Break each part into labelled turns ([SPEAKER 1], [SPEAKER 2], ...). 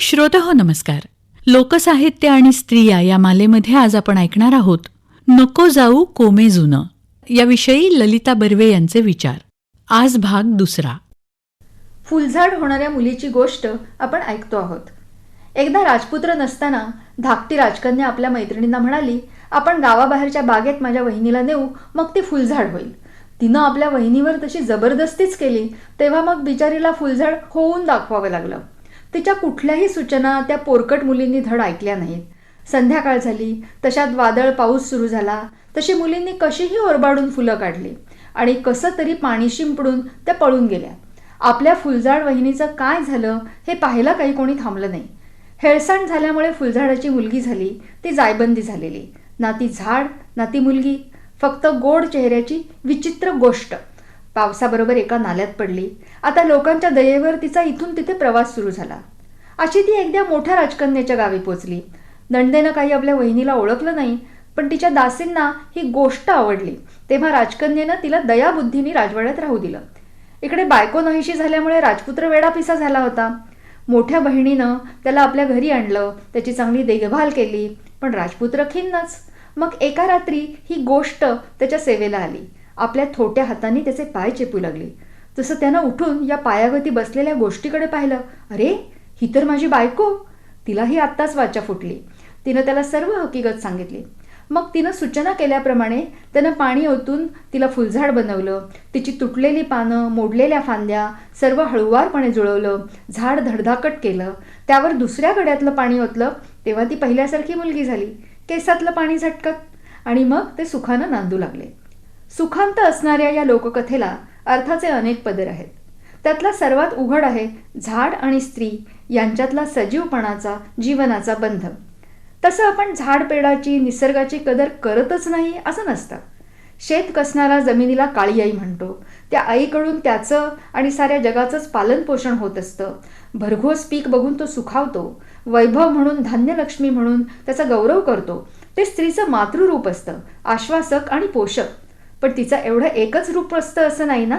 [SPEAKER 1] श्रोता हो नमस्कार. लोकसाहित्य आणि स्त्रिया या मालेमध्ये आज आपण ऐकणार आहोत नको जाऊ कोमे जुनं. याविषयी ललिता बर्वे यांचे विचार. आज भाग दुसरा.
[SPEAKER 2] फुलझाड होणाऱ्या मुलीची गोष्ट आपण ऐकतो आहोत. एकदा राजपुत्र नसताना धाकटी राजकन्या आपल्या मैत्रिणींना म्हणाली आपण गावाबाहेरच्या बागेत माझ्या वहिनीला नेऊ मग ती फुलझाड होईल. तिनं आपल्या वहिनीवर तशी जबरदस्तीच केली तेव्हा मग बिचारीला फुलझाड होऊन दाखवावं लागलं. तिच्या कुठल्याही सूचना त्या पोरकट मुलींनी धड ऐकल्या नाहीत. संध्याकाळ झाली तशात वादळ पाऊस सुरू झाला तशी मुलींनी कशीही ओरबाडून फुलं काढली आणि कसं तरी पाणी शिंपडून त्या पळून गेल्या. आपल्या फुलझाड वहिनीचं काय झालं हे पाहायला काही कोणी थांबलं नाही. हेळसांड झाल्यामुळे फुलझाडाची मुलगी झाली ती जायबंदी झालेली. ना ती झाड ना ती मुलगी फक्त गोड चेहऱ्याची विचित्र गोष्ट. पावसाबरोबर एका नाल्यात पडली. आता लोकांच्या दयेवर तिचा इथून तिथे प्रवास सुरू झाला. अशी ती एकदा मोठ्या राजकन्याच्या गावी पोचली. नंदेनं काही आपल्या वहिनीला ओळखलं नाही पण तिच्या दासींना ही गोष्ट आवडली. तेव्हा राजकन्येनं तिला दयाबुद्धीने राजवाड्यात राहू दिलं. इकडे बायको नाहीशी झाल्यामुळे राजपुत्र वेडापिसा झाला होता. मोठ्या बहिणीनं त्याला आपल्या घरी आणलं त्याची चांगली देखभाल केली पण राजपुत्र खिन्नच. मग एका रात्री ही गोष्ट त्याच्या सेवेला आली. आपल्या थोट्या हाताने त्याचे पाय चेपू लागली. तसं त्यानं उठून या पायावरती बसलेल्या गोष्टीकडे पाहिलं. अरे ही तर माझी बायको. तिलाही आत्ताच वाचा फुटली. तिनं त्याला सर्व हकीकत सांगितली. मग तिनं सूचना केल्याप्रमाणे त्यानं पाणी ओतून तिला फुलझाड बनवलं. तिची तुटलेली पानं मोडलेल्या फांद्या सर्व हळुवारपणे जुळवलं. झाड धडधाकट केलं. त्यावर दुसऱ्या गड्यातलं पाणी ओतलं. तेव्हा ती पहिल्यासारखी मुलगी झाली. केसातलं पाणी झटकत. आणि मग ते सुखानं नांदू लागले. सुखांत असणाऱ्या या लोककथेला अर्थाचे अनेक पदर आहेत. त्यातला सर्वात उघड आहे झाड आणि स्त्री यांच्यातला सजीवपणाचा जीवनाचा बंध. तसं आपण झाडपेडाची निसर्गाची कदर करतच नाही असं नसतं. शेत कसणारा जमिनीला काळी आई म्हणतो. त्या आईकडून त्याचं आणि साऱ्या जगाचंच पालनपोषण होत असतं. भरघोस पीक बघून तो सुखावतो. वैभव म्हणून धान्यलक्ष्मी म्हणून त्याचा गौरव करतो. ते स्त्रीचं मातृरूप असतं आश्वासक आणि पोषक. पण तिचं एवढं एकच रूप असतं असं नाही ना?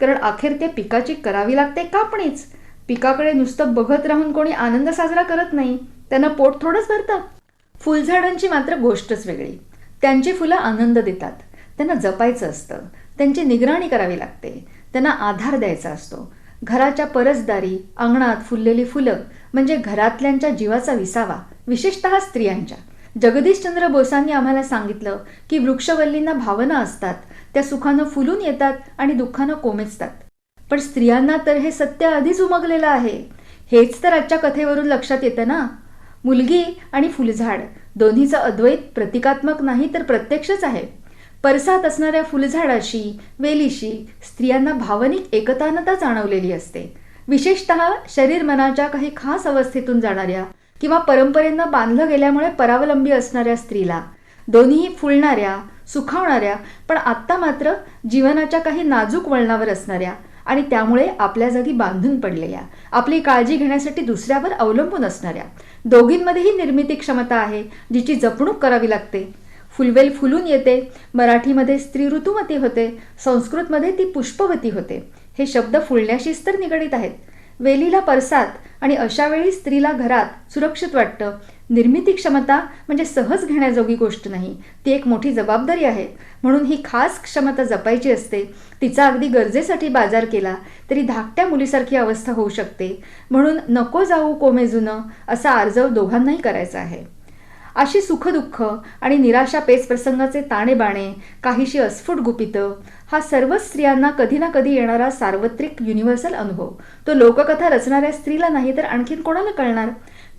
[SPEAKER 2] कारण अखेर ते पिकाची करावी लागते कापणीच पिकाकडे नुसतं बघत राहून कोणी आनंद साजरा करत नाही. त्यांना पोट थोडंच भरतं. फुलझाडांची मात्र गोष्टच वेगळी. त्यांची फुलं आनंद देतात. त्यांना जपायचं असतं. त्यांची निगराणी करावी लागते. त्यांना आधार द्यायचा असतो. घराच्या परसदारी अंगणात फुललेली फुलं म्हणजे घरातल्यांच्या जीवाचा विसावा विशेषतः स्त्रियांच्या. जगदीशचंद्र बोसांनी आम्हाला सांगितलं की वृक्षवल्लींना भावना असतात त्या सुखानं फुलून येतात आणि दुःखानं कोमेजतात. पण स्त्रियांना तर हे सत्य आधीच उमगलेलं आहे. हेच तर आजच्या कथेवरून लक्षात येतं ना? मुलगी आणि फुलझाड दोन्हीचं अद्वैत प्रतिकात्मक नाही तर प्रत्यक्षच आहे. परसात असणाऱ्या फुलझाडाशी वेलीशी स्त्रियांना भावनिक एकतानता जाणवलेली असते. विशेषत शरीर मनाच्या काही खास अवस्थेतून जाणाऱ्या किंवा परंपरेनं बांधलं गेल्यामुळे परावलंबी असणाऱ्या स्त्रीला. दोन्हीही फुलणाऱ्या सुखावणाऱ्या पण आत्ता मात्र जीवनाच्या काही नाजूक वळणावर असणाऱ्या आणि त्यामुळे आपल्या जागी बांधून पडलेल्या. आपली काळजी घेण्यासाठी दुसऱ्यावर अवलंबून असणाऱ्या. दोघींमध्येही निर्मिती क्षमता आहे जिची जपणूक करावी लागते. फुलवेल फुलून येते. मराठीमध्ये स्त्री ऋतुमती होते. संस्कृतमध्ये ती पुष्पवती होते. हे शब्द फुलण्याशीच तर निगडीत आहेत. वेलीला परसात आणि अशा वेळी स्त्रीला घरात सुरक्षित वाटतं. निर्मिती क्षमता म्हणजे सहज घेण्याजोगी गोष्ट नाही. ती एक मोठी जबाबदारी आहे. म्हणून ही खास क्षमता जपायची असते. तिचा अगदी गरजेसाठी बाजार केला तरी धाकट्या मुलीसारखी अवस्था होऊ शकते. म्हणून नको जाऊ कोमेजुनं असा आर्जव दोघांनाही करायचा आहे. अशी सुखदुःख आणि निराशा पेचप्रसंगाचे ताणेबाणे काहीशी अस्फुट गुपितं हा सर्वच स्त्रियांना कधी ना कधी येणारा सार्वत्रिक युनिव्हर्सल अनुभव. तो लोककथा रचणाऱ्या स्त्रीला नाही तर आणखीन कोणाला कळणार?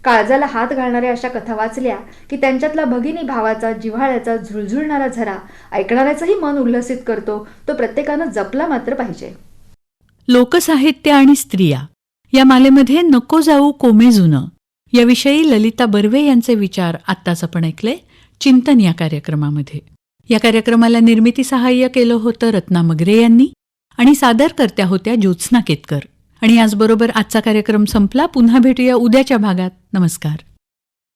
[SPEAKER 2] काळजाला हात घालणाऱ्या अशा कथा वाचल्या की त्यांच्यातला भगिनी भावाचा जिव्हाळ्याचा झुळझुळणारा झरा ऐकणाऱ्याचंही मन उल्हसित करतो तो प्रत्येकानं जपला मात्र पाहिजे.
[SPEAKER 1] लोकसाहित्य आणि स्त्रिया. या मालेमध्ये नको जाऊ कोमे जुनं याविषयी ललिता बर्वे यांचे विचार आत्ताच आपण ऐकले चिंतन या कार्यक्रमामध्ये. या कार्यक्रमाला निर्मिती सहाय्य केलं होतं रत्ना मगरे यांनी आणि सादरकर्त्या होत्या ज्योत्स्ना केतकर. आणि याचबरोबर आजचा कार्यक्रम संपला. पुन्हा भेटूया उद्याच्या भागात. नमस्कार.